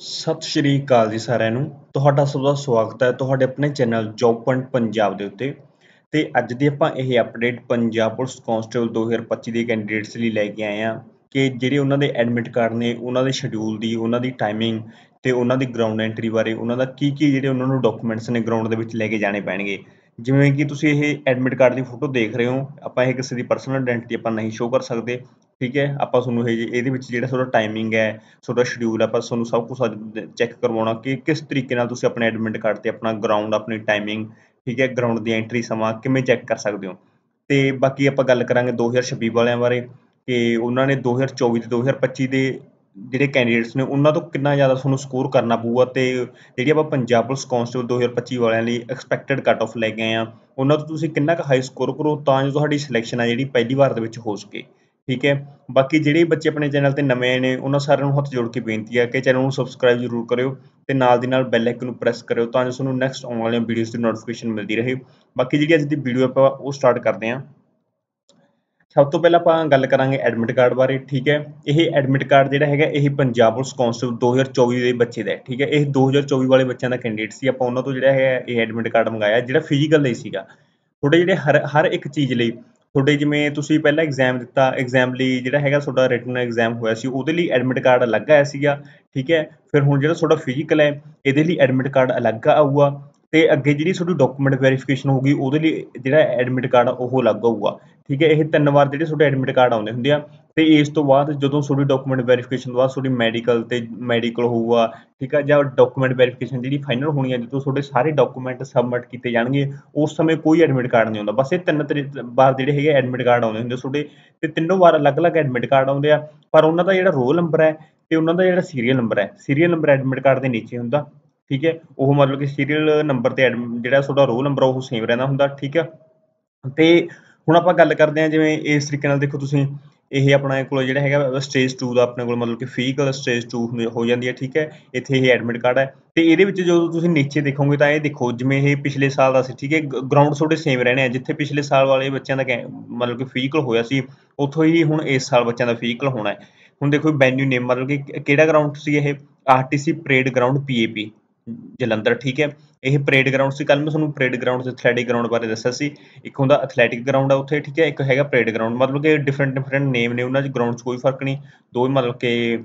ਸਤਿ ਸ਼੍ਰੀ ਅਕਾਲ ਜੀ ਸਾਰਿਆਂ ਨੂੰ। ਤੁਹਾਡਾ ਸਭ ਦਾ ਸਵਾਗਤ ਹੈ ਤੁਹਾਡੇ ਆਪਣੇ ਚੈਨਲ ਜੌਬ ਪੁਆਇੰਟ ਪੰਜਾਬ ਦੇ ਉੱਤੇ। ਤੇ ਅੱਜ ਦੀ ਆਪਾਂ ਇਹ ਅਪਡੇਟ ਪੰਜਾਬ ਪੁਲਿਸ ਕਾਂਸਟੇਬਲ 2025 ਦੇ ਕੈਂਡੀਡੇਟਸ ਲਈ ਲੈ ਕੇ ਆਏ ਆ ਕਿ ਜਿਹੜੇ ਉਹਨਾਂ ਦੇ ਐਡਮਿਟ ਕਾਰਡ ਨੇ, ਉਹਨਾਂ ਦੇ ਸ਼ਡਿਊਲ ਦੀ, ਉਹਨਾਂ ਦੀ ਟਾਈਮਿੰਗ ਤੇ ਉਹਨਾਂ ਦੀ ਗਰਾਊਂਡ ਐਂਟਰੀ ਬਾਰੇ, ਉਹਨਾਂ ਦਾ ਕੀ ਕੀ ਜਿਹੜੇ ਉਹਨਾਂ ਨੂੰ ਡਾਕੂਮੈਂਟਸ ਨੇ ਗਰਾਊਂਡ ਦੇ ਵਿੱਚ ਲੈ ਕੇ ਜਾਣੇ ਪੈਣਗੇ। ਜਿਵੇਂ ਕਿ ਤੁਸੀਂ ਇਹ ਐਡਮਿਟ ਕਾਰਡ ਦੀ ਫੋਟੋ ਦੇਖ ਰਹੇ ਹੋ, ਆਪਾਂ ਇਹ ਕਿਸੇ ਦੀ ਪਰਸਨਲ ਆਇਡੈਂਟੀ ਆਪਾਂ ਨਹੀਂ ਸ਼ੋਅ ਕਰ ਸਕਦੇ। ਠੀਕ ਹੈ, ਆਪਾਂ ਤੁਹਾਨੂੰ ਇਹ ਇਹਦੇ ਵਿੱਚ ਜਿਹੜਾ ਤੁਹਾਡਾ ਟਾਈਮਿੰਗ ਹੈ, ਤੁਹਾਡਾ ਸ਼ਡਿਊਲ ਆਪਾਂ ਤੁਹਾਨੂੰ ਸਭ ਕੁਝ ਚੈੱਕ ਕਰਵਾਉਣਾ ਕਿ ਕਿਸ ਤਰੀਕੇ ਨਾਲ ਤੁਸੀਂ ਆਪਣੇ ਐਡਮਿਟ ਕਾਰਡ ਤੇ ਆਪਣਾ ਗਰਾਊਂਡ ਆਪਣੀ ਟਾਈਮਿੰਗ ਠੀਕ ਹੈ ਗਰਾਊਂਡ ਦੀ ਐਂਟਰੀ ਸਮਾਂ ਕਿਵੇਂ ਚੈੱਕ ਕਰ ਸਕਦੇ ਹੋ। ਤੇ ਬਾਕੀ ਆਪਾਂ ਗੱਲ ਕਰਾਂਗੇ 2026 ਵਾਲਿਆਂ ਬਾਰੇ ਕਿ ਉਹਨਾਂ ਨੇ 2024 ਤੇ 2025 ਦੇ ਜਿਹੜੇ ਕੈਂਡੀਡੇਟਸ ਨੇ, ਉਹਨਾਂ ਤੋਂ ਕਿੰਨਾ ਜ਼ਿਆਦਾ ਤੁਹਾਨੂੰ ਸਕੋਰ ਕਰਨਾ ਪਊਗਾ ਤੇ ਜਿਹੜੀ ਆਪਾਂ ਪੰਜਾਬ ਪੁਲਿਸ ਕਾਂਸਟੇਬਲ 2025 ਵਾਲਿਆਂ ਲਈ ਐਕਸਪੈਕਟਡ ਕੱਟ ਆਫ ਲੈ ਕੇ ਆਏ ਆ ਉਹਨਾਂ ਤੋਂ ਤੁਸੀਂ ਕਿੰਨਾ ਕੁ ਹਾਈ ਸਕੋਰ ਕਰੋ ਤਾਂ ਜੋ ਤੁਹਾਡੀ ਸਿਲੈਕਸ਼ਨ ਆ ਜਿਹੜੀ ਪਹਿਲੀ ਵਾਰ ਦੇ ਵਿੱਚ ਹੋ ਸਕੇ। ਠੀਕ ਹੈ। ਬਾਕੀ ਜਿਹੜੇ ਬੱਚੇ ਆਪਣੇ ਚੈਨਲ ਤੇ ਨਵੇਂ ਨੇ, ਉਹਨਾਂ ਸਾਰਿਆਂ ਨੂੰ ਹੱਥ ਜੋੜ ਕੇ ਬੇਨਤੀ ਹੈ ਕਿ ਚੈਨਲ ਨੂੰ ਸਬਸਕ੍ਰਾਈਬ ਜ਼ਰੂਰ ਕਰਿਓ ਤੇ ਨਾਲ ਦੀ ਨਾਲ ਬੈਲ ਆਈਕਨ ਨੂੰ ਪ੍ਰੈਸ ਕਰਿਓ ਤਾਂ ਜੋ ਤੁਹਾਨੂੰ ਨੈਕਸਟ ਆਉਣ ਵਾਲੀਆਂ ਵੀਡੀਓਜ਼ ਦੀ ਨੋਟੀਫਿਕੇਸ਼ਨ ਮਿਲਦੀ ਰਹੇ। ਬਾਕੀ ਜਿਹੜੀ ਅੱਜ ਦੀ ਵੀਡੀਓ ਆਪਾਂ ਉਹ ਸਟਾਰਟ ਕਰਦੇ ਹਾਂ। ਸਭ ਤੋਂ ਪਹਿਲਾਂ ਆਪਾਂ ਗੱਲ ਕਰਾਂਗੇ ਐਡਮਿਟ ਕਾਰਡ ਬਾਰੇ, ਠੀਕ ਹੈ। ਇਹ ਐਡਮਿਟ ਕਾਰਡ ਜਿਹੜਾ ਹੈਗਾ, ਇਹ ਪੰਜਾਬ ਪੁਲਿਸ ਕਾਂਸਟੇਬਲ 2024 ਦੇ ਬੱਚੇ ਦਾ ਠੀਕ ਹੈ। ਇਹ 2024 ਵਾਲੇ ਬੱਚਿਆਂ ਦਾ ਕੈਂਡੀਡੇਟ ਸੀ। ਆਪਾਂ ਉਹਨਾਂ ਤੋਂ ਜਿਹੜਾ ਹੈ ਇਹ ਐਡਮਿਟ ਕਾਰਡ ਮੰਗਾਇਆ, ਜਿਹੜਾ ਫਿਜ਼ੀਕਲ ਲਈ ਸੀਗਾ। ਤੁਹਾਡੇ ਜਿਹੜੇ ਹਰ ਹਰ ਇੱਕ ਚੀਜ਼ ਲਈ ਤੁਹਾਡੇ ਜਿਵੇਂ ਤੁਸੀਂ ਪਹਿਲਾਂ ਐਗਜ਼ਾਮ ਦਿੱਤਾ ਐਗਜ਼ਾਮ ਲਈ ਜਿਹੜਾ ਹੈਗਾ ਤੁਹਾਡਾ ਰਿਟਨ ਐਗਜ਼ਾਮ ਹੋਇਆ ਸੀ, ਉਹਦੇ ਲਈ ਐਡਮਿਟ ਕਾਰਡ ਅਲੱਗ ਆਇਆ ਸੀਗਾ, ਠੀਕ ਹੈ? ਫਿਰ ਹੁਣ ਜਿਹੜਾ ਤੁਹਾਡਾ ਫਿਜ਼ੀਕਲ ਹੈ, ਇਹਦੇ ਲਈ ਐਡਮਿਟ ਕਾਰਡ ਅਲੱਗ ਆਊਗਾ ਤੇ ਅੱਗੇ ਜਿਹੜੀ ਤੁਹਾਡੀ ਡਾਕੂਮੈਂਟ ਵੈਰੀਫਿਕੇਸ਼ਨ ਹੋਊਗੀ, ਉਹਦੇ ਲਈ ਜਿਹੜਾ ਐਡਮਿਟ ਕਾਰਡ ਉਹ ਅਲੱਗ ਆਊਗਾ ਠੀਕ ਹੈ? ਇਹ ਤਿੰਨ ਵਾਰ ਜਿਹੜੇ ਤੁਹਾਡੇ ਐਡਮਿਟ ਕਾਰਡ ਆਉਂਦੇ ਹੁੰਦੇ ਆ ਤੇ ਇਸ ਤੋਂ ਬਾਅਦ ਜਦੋਂ ਤੁਹਾਡੀ ਡਾਕੂਮੈਂਟ ਵੈਰੀਫਿਕੇਸ਼ਨ ਤੋਂ ਬਾਅਦ ਤੁਹਾਡੀ ਮੈਡੀਕਲ ਤੇ ਮੈਡੀਕਲ ਹੋਊਗਾ, ਠੀਕ ਆ, ਜਾਂ ਡਾਕੂਮੈਂਟ ਵੈਰੀਫਿਕੇਸ਼ਨ ਜਿਹੜੀ ਫਾਈਨਲ ਹੋਣੀ ਹੈ ਜਦੋਂ ਤੁਹਾਡੇ ਸਾਰੇ ਡਾਕੂਮੈਂਟ ਸਬਮਿਟ ਕੀਤੇ ਜਾਣਗੇ, ਉਸ ਸਮੇਂ ਕੋਈ ਐਡਮਿਟ ਕਾਰਡ ਨਹੀਂ ਆਉਂਦਾ ਬਸ ਇਹ ਤਿੰਨ ਵਾਰ ਜਿਹੜੇ ਹੈਗੇ ਐਡਮਿਟ ਕਾਰਡ ਆਉਂਦੇ ਹੁੰਦੇ ਤੁਹਾਡੇ, ਤੇ ਤਿੰਨੋਂ ਵਾਰ ਅਲੱਗ-ਅਲੱਗ ਐਡਮਿਟ ਕਾਰਡ ਆਉਂਦੇ ਆ, ਪਰ ਉਹਨਾਂ ਦਾ ਜਿਹੜਾ ਰੋਲ ਨੰਬਰ ਹੈ ਤੇ ਉਹਨਾਂ ਦਾ ਜਿਹੜਾ ਸੀਰੀਅਲ ਨੰਬਰ ਹੈ ਸੀਰੀਅਲ ਨੰਬਰ ਐਡਮਿਟ ਕਾਰਡ ਦੇ ਨੀਚੇ ਹੁੰਦਾ, ਠੀਕ ਹੈ? ਉਹ ਮਤਲਬ ਕਿ ਸੀਰੀਅਲ ਨੰਬਰ ਤੇ ਜਿਹੜਾ ਤੁਹਾਡਾ ਰੋਲ ਨੰਬਰ ਉਹ ਸੇਮ ਰਹਿੰਦਾ ਹੁੰਦਾ, ਠੀਕ ਹੈ ਤੇ ਹੁਣ ਆਪਾਂ ਗੱਲ ਕਰਦੇ ਹਾਂ ਜਿਵੇਂ ਇਸ ਤਰੀਕੇ ਨਾਲ ਦੇਖੋ ਤੁਸੀਂ ਇਹ ਆਪਣੇ ਕੋਲ ਜਿਹੜਾ ਹੈਗਾ ਸਟੇਜ 2 ਦਾ ਆਪਣੇ ਕੋਲ ਮਤਲਬ ਕਿ ਫੀਕਲ ਸਟੇਜ 2 ਹੋ ਜਾਂਦੀ ਹੈ, ਠੀਕ ਹੈ? ਇੱਥੇ ਇਹ ਐਡਮਿਟ ਕਾਰਡ ਹੈ। ਤੇ ਇਹਦੇ ਵਿੱਚ ਜਦੋਂ ਤੁਸੀਂ ਨੀਚੇ ਦੇਖੋਗੇ ਤਾਂ ਇਹ ਦੇਖੋ, ਜਿਵੇਂ ਇਹ ਪਿਛਲੇ ਸਾਲ ਦਾ ਸੀ, ਠੀਕ ਹੈ? ਗਰਾਊਂਡ ਤੁਹਾਡੇ ਸੇਮ ਰਹਿਣੇ ਆ, ਜਿੱਥੇ ਪਿਛਲੇ ਸਾਲ ਵਾਲੇ ਬੱਚਿਆਂ ਦਾ ਮਤਲਬ ਕਿ ਫਿਜ਼ੀਕਲ ਹੋਇਆ ਸੀ, ਉੱਥੋਂ ਹੀ ਹੁਣ ਇਸ ਸਾਲ ਬੱਚਿਆਂ ਦਾ ਫਿਜ਼ੀਕਲ ਹੋਣਾ ਹੈ। ਹੁਣ ਦੇਖੋ ਵੈਨਿਊ ਨੇਮ ਮਤਲਬ ਕਿ ਕਿਹੜਾ ਗਰਾਊਂਡ ਸੀ ਇਹ? RTC parade ground PAP Jalandhar, ਠੀਕ ਹੈ। ਇਹ ਪਰੇਡ ਗਰਾਊਂਡ ਸੀ। ਕੱਲ ਮੈਂ ਤੁਹਾਨੂੰ ਪਰੇਡ ਗਰਾਊਂਡ ਤੇ ਐਥਲੈਟਿਕ ਗਰਾਊਂਡ ਬਾਰੇ ਦੱਸਿਆ ਸੀ। ਇੱਕ ਹੁੰਦਾ ਐਥਲੈਟਿਕ ਗਰਾਊਂਡ ਆ ਉੱਥੇ, ਠੀਕ ਹੈ। ਇੱਕ ਹੈਗਾ ਪਰੇਡ ਗਰਾਊਂਡ ਮਤਲਬ ਕਿ ਡਿਫਰੈਂਟ ਡਿਫਰੈਂਟ ਨੇਮ ਨੇ ਉਹਨਾਂ 'ਚ। ਗਰਾਊਂਡ 'ਚ ਕੋਈ ਫ਼ਰਕ ਨਹੀਂ। ਦੋ ਮਤਲਬ ਕਿ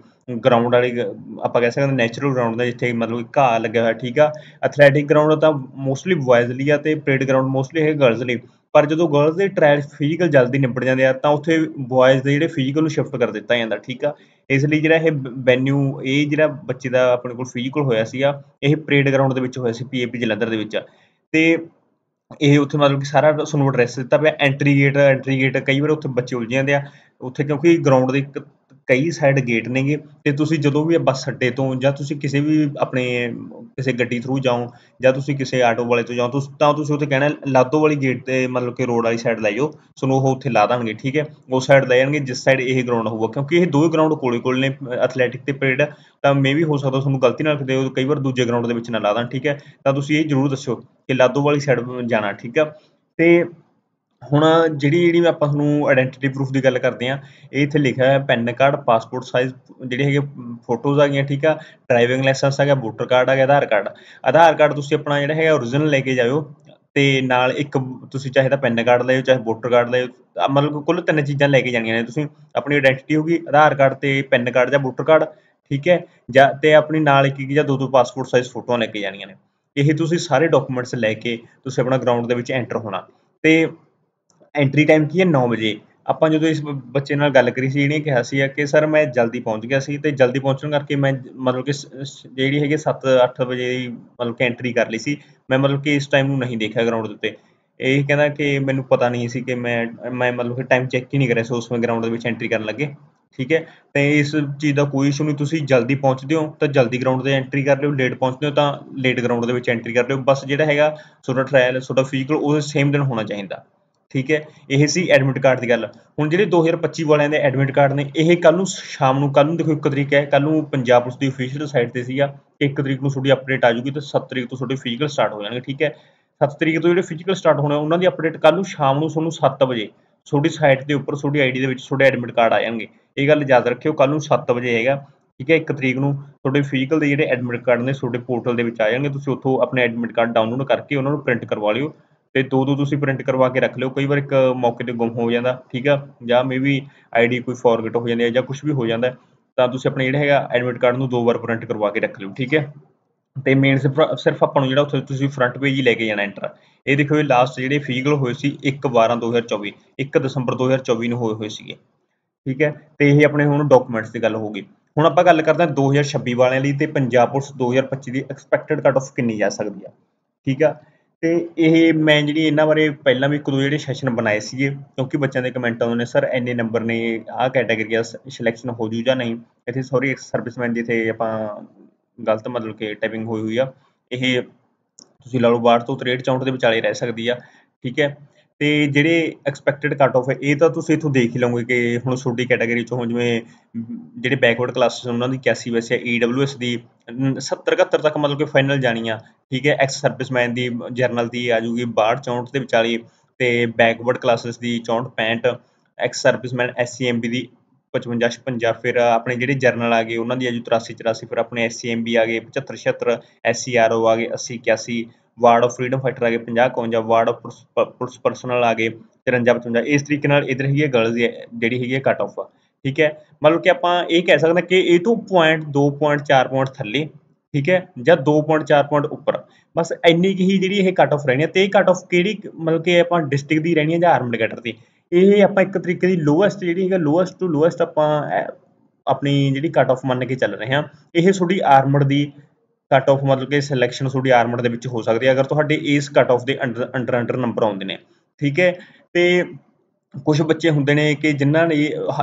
ਗਰਾਊਂਡ ਵਾਲੀ, ਆਪਾਂ ਕਹਿ ਸਕਦੇ ਨੈਚੁਰਲ ਗਰਾਊਂਡ ਦਾ ਜਿੱਥੇ ਮਤਲਬ ਘਾਹ ਲੱਗਿਆ ਹੋਇਆ, ਠੀਕ ਆ। ਐਥਲੈਟਿਕ ਗਰਾਊਂਡ ਤਾਂ ਮੋਸਟਲੀ ਬॉयਜ਼ ਲਈ ਆ ਤੇ ਪਰੇਡ ਗਰਾਊਂਡ ਮੋਸਟਲੀ ਹੈ ਗਰਲਜ਼ ਲਈ। ਪਰ ਜਦੋਂ ਗਰਲਜ਼ ਦੇ ਟ੍ਰਾਇਲ ਫਿਜ਼ੀਕਲ ਜਲਦੀ ਨਿਬੜ ਜਾਂਦੇ ਆ, ਤਾਂ ਉੱਥੇ ਬॉयਜ਼ ਦੇ ਜਿਹੜੇ ਫਿਜ਼ੀਕਲ ਨੂੰ ਸ਼ਿਫਟ ਕਰ ਦਿੱਤਾ ਜਾਂਦਾ, ਠੀਕ ਆ? ਇਸ ਲਈ ਜਿਹੜਾ ਇਹ ਵੈਨਿਊ ਇਹ ਜਿਹੜਾ ਬੱਚੇ ਦਾ ਆਪਣੇ ਕੋਲ ਫਿਜ਼ੀਕਲ ਹੋਇਆ ਸੀਗਾ, ਇਹ ਪਰੇਡ ਗਰਾਊਂਡ ਦੇ ਵਿੱਚ ਹੋਇਆ ਸੀ ਪੀਏਪੀ ਜਲੰਧਰ ਦੇ ਵਿੱਚ। ਤੇ ਇਹ ਉੱਥੇ ਮਤਲਬ ਕਿ ਸਾਰਾ ਤੁਹਾਨੂੰ ਐਡਰੈਸ ਦਿੱਤਾ ਪਿਆ ਐਂਟਰੀ ਗੇਟ ਐਂਟਰੀ ਗੇਟ ਕਈ ਵਾਰ ਉੱਥੇ ਬੱਚੇ ਉਲਝ ਜਾਂਦੇ ਆ। ਉੱਥੇ ਕਿਉਂਕਿ ਗਰਾਊਂਡ ਦੇ ਕਈ ਸਾਈਡ ਗੇਟ ਨੇਗੇ ਤੇ ਤੁਸੀਂ ਜਦੋਂ ਵੀ ਬੱਸ ਅੱਡੇ ਤੋਂ ਜਾਂ ਤੁਸੀਂ ਕਿਸੇ ਵੀ ਆਪਣੇ ਕਿਸੇ ਗੱਡੀ ਥਰੂ ਜਾਓ ਜਾਂ ਤੁਸੀਂ ਕਿਸੇ ਆਟੋ ਵਾਲੇ ਤੋਂ ਜਾਓ, ਤੁਸੀਂ, ਤਾਂ ਤੁਸੀਂ ਉੱਥੇ ਕਹਿਣਾ ਲਾਦੋ ਵਾਲੀ ਗੇਟ ਤੇ ਮਤਲਬ ਕਿ ਰੋਡ ਵਾਲੀ ਸਾਈਡ ਲੈ ਜਾਓ ਤੁਹਾਨੂੰ ਉਹ ਉੱਥੇ ਲਾ ਦੇਣਗੇ, ਠੀਕ ਹੈ? ਉਸ ਸਾਈਡ ਲੈ ਜਾਣਗੇ, ਜਿਸ ਸਾਈਡ ਇਹ ਗਰਾਊਂਡ ਹੋਊਗਾ, ਕਿਉਂਕਿ ਇਹ ਦੋਵੇਂ ਗਰਾਊਂਡ ਕੋਲੇ ਕੋਲ ਨੇ ਐਥਲੈਟਿਕ ਤੇ ਪਰੇਡ ਤਾਂ ਮੇ ਵੀ ਹੋ ਸਕਦਾ ਤੁਹਾਨੂੰ ਗਲਤੀ ਨਾਲ ਕਿਤੇ ਕਈ ਵਾਰ ਦੂਜੇ ਗਰਾਊਂਡ ਦੇ ਵਿੱਚ ਨਾ ਲਾ ਦੇਣ, ਠੀਕ ਹੈ? ਤਾਂ ਤੁਸੀਂ ਇਹ ਜ਼ਰੂਰ ਦੱਸਿਓ ਕਿ ਲਾਦੋ ਵਾਲੀ ਸਾਈਡ ਜਾਣਾ, ਠੀਕ ਆ ਤੇ ਹੁਣ ਜਿਹੜੀ ਜਿਹੜੀ ਆਪਾਂ ਤੁਹਾਨੂੰ ਆਇਡੈਂਟੀਟੀ ਪਰੂਫ ਦੀ ਗੱਲ ਕਰਦੇ ਹਾਂ, ਇਹ ਇੱਥੇ ਲਿਖਿਆ ਹੋਇਆ ਪੈਨ ਕਾਰਡ ਪਾਸਪੋਰਟ ਸਾਈਜ਼ ਜਿਹੜੇ ਹੈਗੇ ਫੋਟੋਜ਼ ਆ ਗਈਆਂ, ਠੀਕ ਆ? ਡਰਾਈਵਿੰਗ ਲਾਇਸੈਂਸ ਆ ਗਿਆ ਵੋਟਰ ਕਾਰਡ ਆ ਗਿਆ, ਆਧਾਰ ਕਾਰਡ ਆਧਾਰ ਕਾਰਡ ਤੁਸੀਂ ਆਪਣਾ ਜਿਹੜਾ ਹੈਗਾ ਓਰੀਜਨਲ ਲੈ ਕੇ ਜਾਇਓ, ਤੇ ਨਾਲ ਇੱਕ ਤੁਸੀਂ ਚਾਹੇ ਤਾਂ ਪੈਨ ਕਾਰਡ ਲੈ ਚਾਹੇ ਵੋਟਰ ਕਾਰਡ ਲਿਓ ਮਤਲਬ ਕੁੱਲ ਤਿੰਨ ਚੀਜ਼ਾਂ ਲੈ ਕੇ ਜਾਣੀਆਂ ਨੇ ਤੁਸੀਂ। ਆਪਣੀ ਆਇਡੈਂਟੀਟੀ ਹੋਗੀ ਆਧਾਰ ਕਾਰਡ ਤੇ ਪੈਨ ਕਾਰਡ ਜਾਂ ਵੋਟਰ ਕਾਰਡ ਠੀਕ ਹੈ? ਜਾਂ, ਤੇ ਆਪਣੀ ਨਾਲ ਇੱਕ ਇੱਕ ਜਾਂ ਦੋ ਦੋ ਪਾਸਪੋਰਟ ਸਾਈਜ਼ ਫੋਟੋਆਂ ਲੈ ਕੇ ਜਾਣੀਆਂ ਨੇ। ਇਹ ਤੁਸੀਂ ਸਾਰੇ ਡਾਕੂਮੈਂਟਸ ਲੈ ਕੇ ਤੁਸੀਂ ਆਪਣਾ ਗਰਾਊਂਡ ਦੇ ਵਿੱਚ ਐਂਟਰ ਹੋਣਾ। ਤੇ ਐਂਟਰੀ ਟਾਈਮ ਕੀ ਹੈ 9 ਵਜੇ। ਆਪਾਂ ਜਦੋਂ ਇਸ ਬੱਚੇ ਨਾਲ ਗੱਲ ਕਰੀ ਸੀ, ਇਹਨੇ ਕਿਹਾ ਸੀ ਕਿ ਸਰ ਮੈਂ ਜਲਦੀ ਪਹੁੰਚ ਗਿਆ ਸੀ ਤੇ ਜਲਦੀ ਪਹੁੰਚਣ ਕਰਕੇ ਮੈਂ ਮਤਲਬ ਕਿ ਜਿਹੜੀ ਹੈਗੀ 7-8 ਵਜੇ ਮਤਲਬ ਕਿ ਐਂਟਰੀ ਕਰ ਲਈ ਸੀ। ਮੈਂ ਮਤਲਬ ਕਿ ਇਸ ਟਾਈਮ ਨੂੰ ਨਹੀਂ ਦੇਖਿਆ ਗਰਾਊਂਡ ਦੇ ਉੱਤੇ। ਇਹ ਕਹਿੰਦਾ ਕਿ ਮੈਨੂੰ ਪਤਾ ਨਹੀਂ ਸੀ ਕਿ ਮੈਂ ਮੈਂ ਮਤਲਬ ਕਿ ਟਾਈਮ ਚੈੱਕ ਹੀ ਨਹੀਂ ਕਰਿਆ ਸੀ ਉਸ ਸਮੇਂ ਗਰਾਊਂਡ ਦੇ ਵਿੱਚ ਐਂਟਰੀ ਕਰਨ ਲੱਗੇ। ਠੀਕ ਹੈ? ਤੇ ਇਸ ਚੀਜ਼ ਦਾ ਕੋਈ ਇਸ਼ੂ ਨਹੀਂ। ਤੁਸੀਂ ਜਲਦੀ ਪਹੁੰਚਦੇ ਹੋ ਤਾਂ ਜਲਦੀ ਗਰਾਊਂਡ 'ਤੇ ਐਂਟਰੀ ਕਰ ਲਿਓ। ਲੇਟ ਪਹੁੰਚਦੇ ਹੋ ਤਾਂ ਲੇਟ ਗਰਾਊਂਡ ਦੇ ਵਿੱਚ ਐਂਟਰੀ ਕਰ ਲਿਓ। ਬਸ ਜਿਹੜਾ ਹੈਗਾ, ਤੁਹਾਡਾ ਟ੍ਰਾਇਲ ਤੁਹਾਡਾ ਫਿਜ਼ੀਕਲ ਉਹ ਸੇਮ ਦਿਨ ਹੋਣਾ ਚਾਹੀਦਾ। ਠੀਕ ਹੈ, ਇਹ ਸੀ ਐਡਮਿਟ ਕਾਰਡ ਦੀ ਗੱਲ। ਹੁਣ ਜਿਹੜੇ 2025 ਵਾਲਿਆਂ ਦੇ ਐਡਮਿਟ ਕਾਰਡ ਨੇ, ਇਹ ਕੱਲ ਨੂੰ ਸ਼ਾਮ ਨੂੰ ਕੱਲ ਨੂੰ ਦੇਖੋ ਇੱਕ ਤਰੀਕ ਹੈ ਕੱਲ ਨੂੰ ਪੰਜਾਬ ਪੁਲਿਸ ਦੀ ਅਫੀਸ਼ੀਅਲ ਸਾਈਟ ਤੇ ਸੀਗਾ ਇੱਕ ਤਰੀਕ ਨੂੰ ਤੁਹਾਡੀ ਅਪਡੇਟ ਆ ਜੂਗੀ ਤੇ 7 ਤਰੀਕ ਤੋਂ ਤੁਹਾਡੇ ਫਿਜ਼ੀਕਲ ਸਟਾਰਟ ਹੋ ਜਾਣਗੇ, ਠੀਕ ਹੈ। 7 ਤਰੀਕ ਤੋਂ ਜਿਹੜੇ ਫਿਜ਼ੀਕਲ ਸਟਾਰਟ ਹੋਣੇ, ਉਹਨਾਂ ਦੀ ਅਪਡੇਟ ਕੱਲ ਨੂੰ ਸ਼ਾਮ ਨੂੰ ਤੁਹਾਨੂੰ 7 ਵਜੇ, ਤੁਹਾਡੀ ਸਾਈਟ ਦੇ ਉੱਪਰ ਤੁਹਾਡੀ ਆਈਡੀ ਦੇ ਵਿੱਚ ਤੁਹਾਡੇ ਐਡਮਿਟ ਕਾਰਡ ਆ ਜਾਣਗੇ। ਇਹ ਗੱਲ ਯਾਦ ਰੱਖਿਓ ਕੱਲ ਨੂੰ 7 ਵਜੇ ਹੈਗਾ, ਠੀਕ ਹੈ, ਇੱਕ ਤਰੀਕ ਨੂੰ ਤੁਹਾਡੇ ਫਿਜ਼ੀਕਲ ਦੇ ਜਿਹੜੇ ਐਡਮਿਟ ਕਾਰਡ ਨੇ, ਤੁਹਾਡੇ ਪੋਰਟਲ ਦੇ ਵਿੱਚ ਆ ਜਾਣਗੇ, ਤੁਸੀਂ ਉੱਥੋਂ ਆਪਣੇ ਐਡਮਿਟ ਕਾਰਡ ਡਾਊਨਲੋਡ ਕਰਕੇ ਉਹਨਾਂ ਨੂੰ ਪ੍ਰਿੰਟ ਕਰਵਾ ਲਿਓ। ਤੇ ਦੋ ਦੋ ਤੁਸੀਂ ਪ੍ਰਿੰਟ ਕਰਵਾ ਕੇ ਰੱਖ ਲਿਓ, ਕਈ ਵਾਰ ਇੱਕ ਮੌਕੇ ਤੇ ਗੁੰਮ ਹੋ ਜਾਂਦਾ, ਠੀਕ ਆ? ਜਾਂ ਮੇਬੀ ਆਈਡੀ ਕੋਈ ਫੋਰਗੇਟ ਹੋ ਜਾਂਦੀ ਹੈ ਜਾਂ ਕੁਝ ਵੀ ਹੋ ਜਾਂਦਾ ਤਾਂ ਤੁਸੀਂ ਆਪਣੇ ਜਿਹੜਾ ਹੈਗਾ ਐਡਮਿਟ ਕਾਰਡ ਨੂੰ ਦੋ ਵਾਰ ਪ੍ਰਿੰਟ ਕਰਵਾ ਕੇ ਰੱਖ ਲਿਓ, ਠੀਕ ਹੈ? ਤੇ ਮੇਨ ਸਿਰਫ ਆਪਾਂ ਨੂੰ ਜਿਹੜਾ ਉੱਥੇ ਤੁਸੀਂ ਫਰੰਟ ਪੇਜ ਹੀ ਲੈ ਕੇ ਜਾਣਾ ਐਂਟਰ ਇਹ ਦੇਖੋ ਇਹ ਲਾਸਟ ਜਿਹੜੇ ਫਿਜ਼ੀਕਲ ਹੋਏ ਸੀ 1 12 2024 1 ਦਸੰਬਰ 2024 ਨੂੰ ਹੋਏ ਹੋਏ ਸੀਗੇ, ਠੀਕ ਹੈ? ਤੇ ਇਹ ਆਪਣੇ ਹੁਣ ਡਾਕੂਮੈਂਟਸ ਦੀ ਗੱਲ ਹੋ ਗਈ। ਹੁਣ ਆਪਾਂ ਗੱਲ ਕਰਦੇ ਹਾਂ 2026 ਵਾਲਿਆਂ ਲਈ ਤੇ ਪੰਜਾਬ ਪੁਲਿਸ 2025 ਦੀ ਐਕਸਪੈਕਟਡ ਕੱਟ ਆਫ ਕਿੰਨੀ ਜਾ ਸਕਦੀ ਆ, ਠੀਕ ਆ? ਤੇ ਇਹ ਮੈਂ ਜਿਹੜੀ ਇਹਨਾਂ ਬਾਰੇ ਪਹਿਲਾਂ ਵੀ ਇੱਕ ਦੋ ਜਿਹੜੇ ਸੈਸ਼ਨ ਬਣਾਏ ਸੀਗੇ, ਕਿਉਂਕਿ ਬੱਚਿਆਂ ਦੇ ਕਮੈਂਟ ਆਉਂਦੇ ਨੇ ਸਰ ਇੰਨੇ ਨੰਬਰ ਨੇ, ਆਹ ਕੈਟਾਗਰੀ ਆ ਸਿਲੈਕਸ਼ਨ ਹੋ ਜੂ ਜਾਂ ਨਹੀਂ? ਇੱਥੇ ਸੌਰੀ ਸਰਵਿਸਮੈਨ ਦੀ ਇੱਥੇ ਆਪਾਂ ਗਲਤ ਮਤਲਬ ਕਿ ਟਾਈਪਿੰਗ ਹੋਈ ਹੋਈ ਆ, ਇਹ ਤੁਸੀਂ ਲਾ ਲਓ 62 ਤੋਂ 63 64 ਦੇ ਵਿਚਾਲੇ ਰਹਿ ਸਕਦੀ ਆ, ਠੀਕ ਹੈ? ਅਤੇ ਜਿਹੜੇ ਐਕਸਪੈਕਟਿਡ ਕੱਟ ਔਫ ਹੈ, ਇਹ ਤਾਂ ਤੁਸੀਂ ਇੱਥੋਂ ਦੇਖ ਹੀ ਲਓਗੇ ਕਿ ਹੁਣ ਤੁਹਾਡੀ ਕੈਟਾਗਰੀ ਚੋਂ ਜਿਵੇਂ ਜਿਹੜੇ ਬੈਕਵਰਡ ਕਲਾਸਿਸ ਉਹਨਾਂ ਦੀ 81 ਵੈਸੇ ਈਡਬਲਯੂਐਸ ਦੀ 70 71 ਤੱਕ ਮਤਲਬ ਕਿ ਫਾਈਨਲ ਜਾਣੀ ਆ ਠੀਕ ਹੈ ਐਕਸ ਸਰਵਿਸਮੈਨ ਦੀ ਜਰਨਲ ਦੀ ਆ ਜੂਗੀ 62 64 ਦੇ ਵਿਚਾਲੇ, ਤੇ ਬੈਕਵਰਡ ਕਲਾਸਿਸ ਦੀ 64 65 ਐਕਸ ਸਰਵਿਸਮੈਨ ਐਸਸੀਐਮਬੀ ਦੀ 55 56 ਫਿਰ ਆਪਣੇ ਜਿਹੜੇ ਜਰਨਲ ਆ ਗਏ, ਉਹਨਾਂ ਦੀ ਆ ਜੂ 83 84 ਫਿਰ ਆਪਣੇ ਐਸਸੀਐਮਬੀ ਆ ਗਏ 75 76 ਐਸਸੀਆਰਓ ਆ ਗਏ 80 81 ਵਾਰਡ ਆਫ ਫਰੀडम ਫਾਈਟਰ ਆ ਗਏ 50 51 ਵਾਰਡ ਆਫ ਪੁਲਿਸ ਪਰਸਨਲ ਆ ਗਏ 53 55 ਇਸ ਤਰੀਕੇ ਨਾਲ ਇਧਰ ਹੈਗੀ ਹੈ ਗਰਲਜ਼ ਜਿਹੜੀ ਹੈਗੀ ਹੈ ਕੱਟ ਆਫ ਠੀਕ ਹੈ? ਮਤਲਬ ਕਿ ਆਪਾਂ ਇਹ ਕਹਿ ਸਕਦੇ ਕਿ ਇਹ ਤੋਂ ਪੁਆਇੰਟ 2.4 ਪੁਆਇੰਟ ਥੱਲੇ, ਠੀਕ ਹੈ? ਜਾਂ 2.4 ਪੁਆਇੰਟ ਉੱਪਰ, ਬਸ ਇੰਨੀ ਕੀ ਹੀ ਜਿਹੜੀ ਇਹ ਕੱਟ ਆਫ ਰਹਿਣੀ ਹੈ ਤੇ ਇਹ ਕੱਟ ਆਫ ਕਿਹੜੀ ਮਤਲਬ ਕਿ ਆਪਾਂ ਡਿਸਟ੍ਰਿਕਟ ਦੀ ਰਹਿਣੀ ਹੈ ਜਾਂ ਆਰਮਡ ਕੈਡਰ ਦੀ, ਇਹ ਆਪਾਂ ਇੱਕ ਤਰੀਕੇ ਦੀ ਲੋਐਸਟ ਜਿਹੜੀ ਹੈਗਾ ਲੋਐਸਟ ਟੂ ਲੋਐਸਟ ਆਪਾਂ ਆਪਣੀ ਜਿਹੜੀ ਕੱਟ ਆਫ ਮੰਨ ਕੇ ਚੱਲ ਰਹੇ ਹਾਂ, ਇਹ ਤੁਹਾਡੀ ਆਰਮਡ ਦੀ ਕੱਟ ਆਫ ਮਤਲਬ ਕਿ ਸਿਲੈਕਸ਼ਨ ਤੁਹਾਡੀ ਆਰਮਡ ਦੇ ਵਿੱਚ ਹੋ ਸਕਦੀ ਹੈ। ਅਗਰ ਤੁਹਾਡੇ ਇਸ ਕੱਟ ਆਫ ਦੇ ਅੰਡਰ ਅੰਡਰ ਅੰਡਰ ਨੰਬਰ ਆਉਂਦੇ ਨੇ, ਠੀਕ ਹੈ? ਤੇ ਕੁਝ ਬੱਚੇ ਹੁੰਦੇ ਨੇ ਕਿ ਜਿਨ੍ਹਾਂ ਨੇ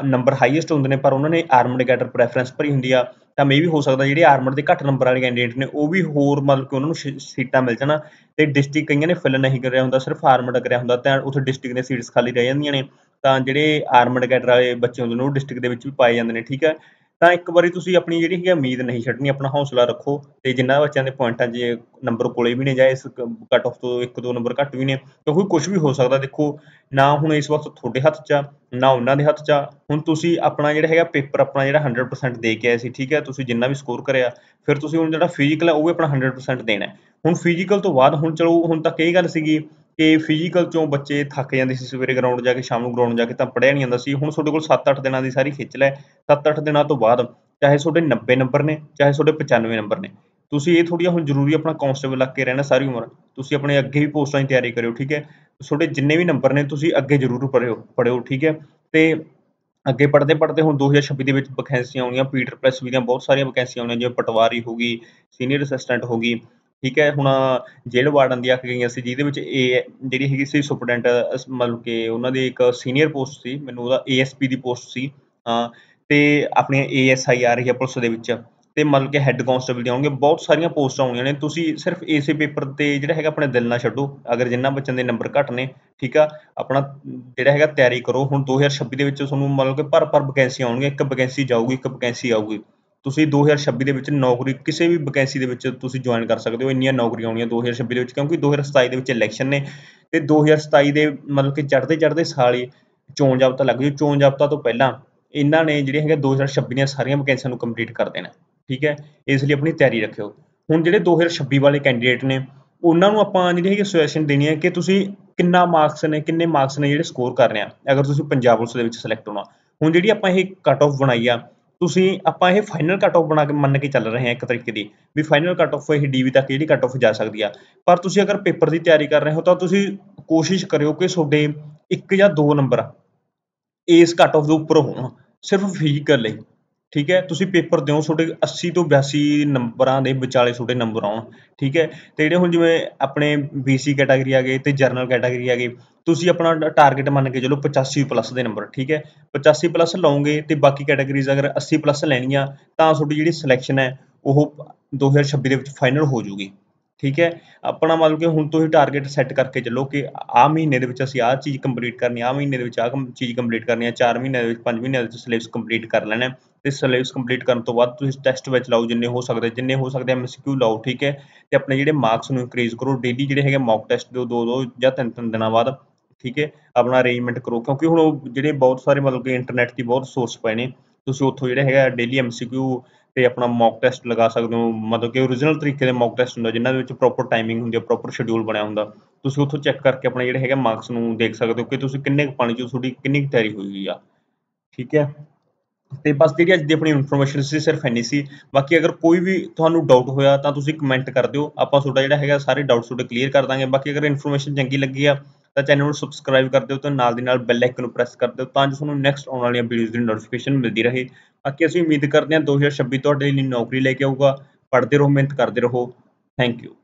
ਨੰਬਰ ਹਾਈਐਸਟ ਹੁੰਦੇ ਨੇ, ਪਰ ਉਹਨਾਂ ਨੇ ਆਰਮਡ ਕੈਡਰ ਪ੍ਰੈਫਰੈਂਸ ਭਰੀ ਹੁੰਦੀ ਆ, ਤਾਂ ਮੇ ਵੀ ਹੋ ਸਕਦਾ ਜਿਹੜੇ ਆਰਮਡ ਦੇ ਘੱਟ ਨੰਬਰ ਵਾਲੇ ਕੈਂਡੀਡੇਟ ਨੇ, ਉਹ ਵੀ ਹੋਰ ਮਤਲਬ ਕਿ ਉਹਨਾਂ ਨੂੰ ਸੀਟਾਂ ਮਿਲ ਜਾਣਾ। ਤੇ ਡਿਸਟ੍ਰਿਕਟ ਕਈਆਂ ਨੇ ਫਿਲ ਨਹੀਂ ਕਰਿਆ ਹੁੰਦਾ, ਸਿਰਫ ਆਰਮਡ ਕਰਿਆ ਹੁੰਦਾ, ਤਾਂ ਉੱਥੇ ਡਿਸਟ੍ਰਿਕਟ ਦੇ ਸੀਟਸ ਖਾਲੀ ਰਹਿ ਜਾਂਦੀਆਂ ਨੇ। ਤਾਂ ਜਿਹੜੇ ਆਰਮਡ ਕੈਡਰ ਵਾਲੇ ਬੱਚੇ ਹੁੰਦੇ ਨੇ, ਉਹ ਡਿਸਟ੍ਰਿਕਟ ਦੇ ਵਿੱਚ ਵੀ ਪਾਏ ਜਾਂਦੇ ਨੇ, ਠੀਕ ਹੈ? ਤਾਂ ਇੱਕ ਵਾਰੀ ਤੁਸੀਂ ਆਪਣੀ ਜਿਹੜੀ ਹੈਗੀ ਉਮੀਦ ਨਹੀਂ ਛੱਡਣੀ, ਆਪਣਾ ਹੌਸਲਾ ਰੱਖੋ ਤੇ ਜਿੰਨਾ ਬੱਚਿਆਂ ਦੇ ਪੁਆਇੰਟਾਂ 'ਚ ਨੰਬਰ ਕੋਲੇ ਵੀ ਨੇ ਜਾਂ ਇਸ ਕੱਟ ਆਫ ਤੋਂ ਇੱਕ ਦੋ ਨੰਬਰ ਘੱਟ ਵੀ ਨੇ ਕਿਉਂਕਿ ਕੁਝ ਵੀ ਹੋ ਸਕਦਾ, ਦੇਖੋ ਨਾ ਹੁਣ ਇਸ ਵਕਤ ਤੁਹਾਡੇ ਹੱਥ 'ਚ ਨਾ ਉਹਨਾਂ ਦੇ ਹੱਥ 'ਚ ਹੁਣ ਤੁਸੀਂ ਆਪਣਾ ਜਿਹੜਾ ਹੈਗਾ ਪੇਪਰ ਆਪਣਾ ਜਿਹੜਾ 100% ਦੇ ਕੇ ਆਏ ਸੀ, ਠੀਕ ਹੈ? ਤੁਸੀਂ ਜਿੰਨਾ ਵੀ ਸਕੋਰ ਕਰਿਆ, ਫਿਰ ਤੁਸੀਂ ਹੁਣ ਜਿਹੜਾ ਫਿਜ਼ੀਕਲ ਹੈ ਉਹ ਵੀ ਆਪਣਾ 100% ਦੇਣਾ ਹੁਣ ਫਿਜ਼ੀਕਲ ਤੋਂ ਬਾਅਦ ਹੁਣ ਚਲੋ, ਹੁਣ ਤੱਕ ਇਹ ਗੱਲ ਸੀਗੀ ਕਿ ਫਿਜ਼ੀਕਲ ਚੋਂ ਬੱਚੇ ਥੱਕ ਜਾਂਦੇ ਸੀ ਸਵੇਰੇ ਗਰਾਊਂਡ ਜਾ ਕੇ, ਸ਼ਾਮ ਨੂੰ ਗਰਾਊਂਡ ਜਾ ਕੇ ਤਾਂ ਪੜਿਆ ਨਹੀਂ ਜਾਂਦਾ ਸੀ। ਹੁਣ ਤੁਹਾਡੇ ਕੋਲ 7-8 ਦਿਨਾਂ ਦੀ ਸਾਰੀ ਖਿੱਚ ਲੈ। 7-8 ਦਿਨਾਂ ਤੋਂ ਬਾਅਦ ਚਾਹੇ ਤੁਹਾਡੇ 90 ਨੰਬਰ ਨੇ, ਚਾਹੇ ਤੁਹਾਡੇ 95 ਨੰਬਰ ਨੇ, ਤੁਸੀਂ ਇਹ ਥੋੜੀਆਂ ਹੁਣ ਜ਼ਰੂਰੀ ਆਪਣਾ ਕਾਂਸਟੇਬਲ ਲੱਗ ਕੇ ਰਹਿਣਾ ਸਾਰੀ ਉਮਰ। ਤੁਸੀਂ ਆਪਣੇ ਅੱਗੇ ਵੀ ਪੋਸਟਾਂ ਦੀ ਤਿਆਰੀ ਕਰਿਓ, ਠੀਕ ਹੈ? ਤੁਹਾਡੇ ਜਿੰਨੇ ਵੀ ਨੰਬਰ ਨੇ, ਤੁਸੀਂ ਅੱਗੇ ਜ਼ਰੂਰ ਪੜਿਓ ਪੜਿਓ, ਠੀਕ ਹੈ? ਤੇ ਅੱਗੇ ਪੜਦੇ ਪੜਦੇ ਹੁਣ 2026 ਦੇ ਵਿੱਚ ਵੈਕੈਂਸੀਆਂ ਆਉਣੀਆਂ ਪੀਟਰ ਪ੍ਰੈਸ ਵੀ ਦੀਆਂ ਬਹੁਤ ਸਾਰੀਆਂ ਵੈਕੈਂਸੀਆਂ ਆਉਣੀਆਂ, ਜਿਵੇਂ ਪਟਵਾਰੀ ਹੋਗੀ ਸੀਨੀਅਰ ਅਸਿਸਟੈਂਟ ਹੋਗੀ ਠੀਕ ਹੈ, ਹੁਣ ਜੇਲ੍ਹ ਵਾਰਡਨ ਦੀ ਆਖ ਗਈਆਂ ਸੀ, ਜਿਹਦੇ ਵਿੱਚ ਏ ਜਿਹੜੀ ਹੈਗੀ ਸੀ ਸੁਪਰਡੈਂਟ ਮਤਲਬ ਕਿ ਉਹਨਾਂ ਦੀ ਇੱਕ ਸੀਨੀਅਰ ਪੋਸਟ ਸੀ, ਮੈਨੂੰ ਉਹਦਾ ਏਐਸਪੀ ਦੀ ਪੋਸਟ ਸੀ, ਹਾਂ, ਤੇ ਆਪਣੀਆਂ ਏਐਸਆਈ ਆ ਰਹੀ ਹੈ ਪੁਲਿਸ ਦੇ ਵਿੱਚ, ਤੇ ਮਤਲਬ ਕਿ ਹੈੱਡ ਕਾਂਸਟੇਬਲ ਦੀ ਆਉਣਗੇ ਬਹੁਤ ਸਾਰੀਆਂ ਪੋਸਟਾਂ ਆਉਣੀਆਂ ਨੇ, ਤੁਸੀਂ ਸਿਰਫ ਏਸੇ ਪੇਪਰ ਤੇ ਜਿਹੜਾ ਹੈਗਾ ਆਪਣੇ ਦਿਲ ਨਾਲ ਛੱਡੋ, ਅਗਰ ਜਿੰਨਾ ਬੱਚਿਆਂ ਦੇ ਨੰਬਰ ਘੱਟ ਨੇ, ਠੀਕ ਆ, ਆਪਣਾ ਜਿਹੜਾ ਹੈਗਾ ਤਿਆਰੀ ਕਰੋ, ਹੁਣ 2026 ਦੇ ਵਿੱਚ ਤੁਹਾਨੂੰ ਮਤਲਬ ਕਿ ਭਰ ਭਰ ਵੈਕੈਂਸੀ ਆਉਣਗੀਆਂ ਇੱਕ ਵੈਕੈਂਸੀ ਜਾਊਗੀ, ਇੱਕ ਵੈਕੈਂਸੀ ਆਊਗੀ ਤੁਸੀਂ 2026 ਦੇ ਵਿੱਚ ਨੌਕਰੀ, ਕਿਸੇ ਵੀ ਵੈਕੈਂਸੀ ਦੇ ਵਿੱਚ ਤੁਸੀਂ ਜੁਆਇਨ ਕਰ ਸਕਦੇ ਹੋ, ਇੰਨੀਆਂ ਨੌਕਰੀਆਂ ਆਉਣੀਆਂ 2026 ਦੇ ਵਿੱਚ, ਕਿਉਂਕਿ 2027 ਦੇ ਵਿੱਚ ਇਲੈਕਸ਼ਨ ਨੇ ਤੇ 2027 ਦੇ ਮਤਲਬ ਕਿ ਚੜ੍ਹਦੇ ਚੜ੍ਹਦੇ ਸਾਲ ਹੀ ਚੋਣ ਜਾਬਤਾ ਲੱਗ ਜੂ ਚੋਣ ਜਾਬਤਾ ਤੋਂ ਪਹਿਲਾਂ ਇਹਨਾਂ ਨੇ ਜਿਹੜੇ ਹੈਗੇ 2026 ਦੀਆਂ ਸਾਰੀਆਂ ਵੈਕੈਂਸੀਆਂ ਨੂੰ ਕੰਪਲੀਟ ਕਰ ਦੇਣਾ, ਠੀਕ ਹੈ? ਇਸ ਲਈ ਆਪਣੀ ਤਿਆਰੀ ਰੱਖਿਓ। ਹੁਣ ਜਿਹੜੇ 2026 ਵਾਲੇ ਕੈਂਡੀਡੇਟ ਨੇ, ਉਹਨਾਂ ਨੂੰ ਆਪਾਂ ਜਿਹੜੀ ਹੈਗੀ ਸੁਜੈਸ਼ਨ ਦੇਣੀ ਹੈ ਕਿ ਤੁਸੀਂ ਕਿੰਨਾ ਮਾਰਕਸ ਨੇ, ਕਿੰਨੇ ਮਾਰਕਸ ਨੇ ਜਿਹੜੇ ਸਕੋਰ ਕਰ ਰਹੇ ਆ, ਅਗਰ ਤੁਸੀਂ ਪੰਜਾਬ ਪੁਲਿਸ ਦੇ ਵਿੱਚ ਸਿਲੈਕਟ ਹੋਣਾ। ਹੁਣ ਜਿਹੜੀ ਆਪਾਂ ਇਹ ਕੱਟ ਆਫ ਬਣਾਈ ਆ ਤੁਸੀਂ ਆਪਾਂ ਇਹ ਫਾਈਨਲ ਕੱਟ ਆਫ ਬਣਾ ਕੇ ਮੰਨ ਕੇ ਚੱਲ ਰਹੇ ਹਾਂ ਇੱਕ ਤਰੀਕੇ ਦੀ, ਵੀ ਫਾਈਨਲ ਕੱਟ ਆਫ ਇਹ ਡੀਵੀ ਤੱਕ ਜਿਹੜੀ ਕੱਟ ਆਫ ਜਾ ਸਕਦੀ ਆ। ਪਰ ਤੁਸੀਂ ਅਗਰ ਪੇਪਰ ਦੀ ਤਿਆਰੀ ਕਰ ਰਹੇ ਹੋ ਤਾਂ ਤੁਸੀਂ ਕੋਸ਼ਿਸ਼ ਕਰਿਓ ਕਿ ਤੁਹਾਡੇ ਇੱਕ ਜਾਂ ਦੋ ਨੰਬਰ ਇਸ ਕੱਟ ਆਫ ਦੇ ਉੱਪਰ ਹੋਣ, ਸਿਰਫ ਫਿਜ਼ੀਕਲ ਲਈ। ਠੀਕ ਹੈ? ਤੁਸੀਂ ਪੇਪਰ ਦਿਓ, ਤੁਹਾਡੇ 80 ਤੋਂ 82 ਨੰਬਰਾਂ ਦੇ ਵਿਚਾਲੇ ਤੁਹਾਡੇ ਨੰਬਰ ਆਉਣ। ਠੀਕ ਹੈ? ਤੇ ਜਿਹੜੇ ਹੁਣ ਜਿਵੇਂ ਆਪਣੇ ਬੀਸੀ ਕੈਟਾਗਰੀ ਆ ਗਏ ਤੇ ਜਰਨਲ ਕੈਟਾਗਰੀ ਆ ਗਏ ਤੁਸੀਂ ਆਪਣਾ ਟਾਰਗੇਟ ਮੰਨ ਕੇ ਚਲੋ 85 ਪਲੱਸ ਦੇ ਨੰਬਰ ਠੀਕ ਹੈ? 85 ਪਲੱਸ ਲਾਉਂਗੇ ਤੇ ਬਾਕੀ ਕੈਟਾਗਰੀਜ਼ ਅਗਰ 80 ਪਲੱਸ ਲੈਣੀਆਂ, ਤਾਂ ਤੁਹਾਡੀ ਜਿਹੜੀ ਸਿਲੈਕਸ਼ਨ ਹੈ, ਉਹ 2026 ਦੇ ਵਿੱਚ ਫਾਈਨਲ ਹੋ ਜਾਊਗੀ। ਠੀਕ ਹੈ? ਆਪਣਾ ਮਤਲਬ ਕਿ ਹੁਣ ਤੋਂ ਹੀ ਟਾਰਗੇਟ ਸੈੱਟ ਕਰਕੇ ਚੱਲੋ ਕਿ ਆਹ ਮਹੀਨੇ ਦੇ ਵਿੱਚ ਅਸੀਂ ਆਹ ਚੀਜ਼ ਕੰਪਲੀਟ ਕਰਨੀ, ਆਹ ਮਹੀਨੇ ਦੇ ਵਿੱਚ ਆਹ ਚੀਜ਼ ਕੰਪਲੀਟ ਕਰਨੀ ਹੈ 4 ਮਹੀਨੇ ਦੇ ਵਿੱਚ 5 ਮਹੀਨੇ ਦੇ ਵਿੱਚ ਸਿਲੇਬਸ ਕੰਪਲੀਟ ਕਰ ਲੈਣਾ ਤੇ ਸਿਲੇਬਸ ਕੰਪਲੀਟ ਕਰਨ ਤੋਂ ਬਾਅਦ ਤੁਸੀਂ ਟੈਸਟ ਵਿੱਚ ਲਾਓ, ਜਿੰਨੇ ਹੋ ਸਕਦੇ, ਜਿੰਨੇ ਹੋ ਸਕਦੇ ਐਮਸੀਕਿਊ ਲਾਓ, ਠੀਕ ਹੈ? ਤੇ ਆਪਣੇ ਜਿਹੜੇ ਮਾਰਕਸ ਨੂੰ ਇਨਕਰੀਜ਼ ਕਰੋ ਡੇਲੀ ਜਿਹੜੇ ਹੈਗੇ ਮੌਕ ਟੈਸਟ ਦਿਓ ਦੋ ਦੋ ਜਾਂ ਤਿੰਨ ਤਿੰਨ ਦਿਨਾਂ ਬਾਅਦ ਠੀਕ ਹੈ, ਆਪਣਾ ਅਰੇਂਜਮੈਂਟ ਕਰੋ। ਕਿਉਂਕਿ ਹੁਣ ਉਹ ਜਿਹੜੇ ਬਹੁਤ ਸਾਰੇ ਮਤਲਬ ਕਿ ਇੰਟਰਨੈਟ ਦੀ ਬਹੁਤ ਸੋਰਸ ਪਏ ਨੇ, ਤੁਸੀਂ ਉੱਥੋਂ ਜਿਹੜਾ ਹੈਗਾ ਡੇਲੀ ਐਮਸੀਕਿਊ ਤੇ ਆਪਣਾ ਮੌਕ ਟੈਸਟ ਲਗਾ ਸਕਦੇ ਹੋ। ਮਤਲਬ ਕਿ ਓਰੀਜਨਲ ਤਰੀਕੇ ਦੇ ਮੌਕ ਟੈਸਟ ਹੁੰਦਾ, ਜਿਨ੍ਹਾਂ ਦੇ ਵਿੱਚ ਪ੍ਰੋਪਰ ਟਾਈਮਿੰਗ ਹੁੰਦੀ ਹੈ ਪ੍ਰੋਪਰ ਸ਼ਡਿਊਲ ਬਣਿਆ ਹੁੰਦਾ। ਤੁਸੀਂ ਉੱਥੋਂ ਚੈੱਕ ਕਰਕੇ ਆਪਣੇ ਜਿਹੜੇ ਹੈਗੇ ਮਾਰਕਸ ਨੂੰ ਦੇਖ ਸਕਦੇ ਹੋ ਕਿ ਤੁਸੀਂ ਕਿੰਨੇ ਕੁ ਪਾਣੀ 'ਚੋਂ ਤੁਹਾਡੀ ਕਿੰਨੀ ਕੁ ਤਿਆਰੀ ਹੋਈ ਆ। ਠੀਕ ਹੈ? ਤੇ ਬਸ ਜਿਹੜੀ ਅੱਜ ਦੀ ਆਪਣੀ ਇਨਫੋਰਮੇਸ਼ਨ ਸੀ, ਸਿਰਫ ਇੰਨੀ ਸੀ। ਬਾਕੀ ਅਗਰ ਕੋਈ ਵੀ ਤੁਹਾਨੂੰ ਡਾਊਟ ਹੋਇਆ ਤਾਂ ਤੁਸੀਂ ਕਮੈਂਟ ਕਰ ਦਿਓ। ਆਪਾਂ ਤੁਹਾਡਾ ਜਿਹੜਾ ਹੈਗਾ ਸਾਰੇ ਡਾਊਟਸ ਤੁਹਾਡੇ ਕਲੀਅਰ ਕਰ ਦਾਂਗੇ। ਬਾਕੀ ਅਗਰ ਇਨਫੋਰਮੇਸ਼ਨ ਚੰਗੀ ਲੱਗੀ ਆ ਤਾਂ ਚੈਨਲ ਨੂੰ ਸਬਸਕ੍ਰਾਈਬ ਕਰ ਦਿਓ ਤੇ ਨਾਲ ਦੀ ਨਾਲ ਬੈਲ ਆਈਕਨ ਨੂੰ ਪ੍ਰੈਸ ਕਰ ਦਿਓ ਤਾਂ ਜੋ ਤੁਹਾਨੂੰ ਨੈਕਸਟ ਆਉਣ ਵਾਲੀਆਂ ਵੀਡੀਓਜ਼ ਦੀ ਨੋਟੀਫਿਕੇਸ਼ਨ ਮਿਲਦੀ ਰਹੇ। ਬਾਕੀ ਅਸੀਂ ਉਮੀਦ ਕਰਦੇ ਹਾਂ 2026 ਤੁਹਾਡੇ ਲਈ ਨੌਕਰੀ ਲੈ ਕੇ ਆਊਗਾ। ਪੜ੍ਹਦੇ ਰਹੋ, ਮਿਹਨਤ ਕਰਦੇ ਰਹੋ। Thank you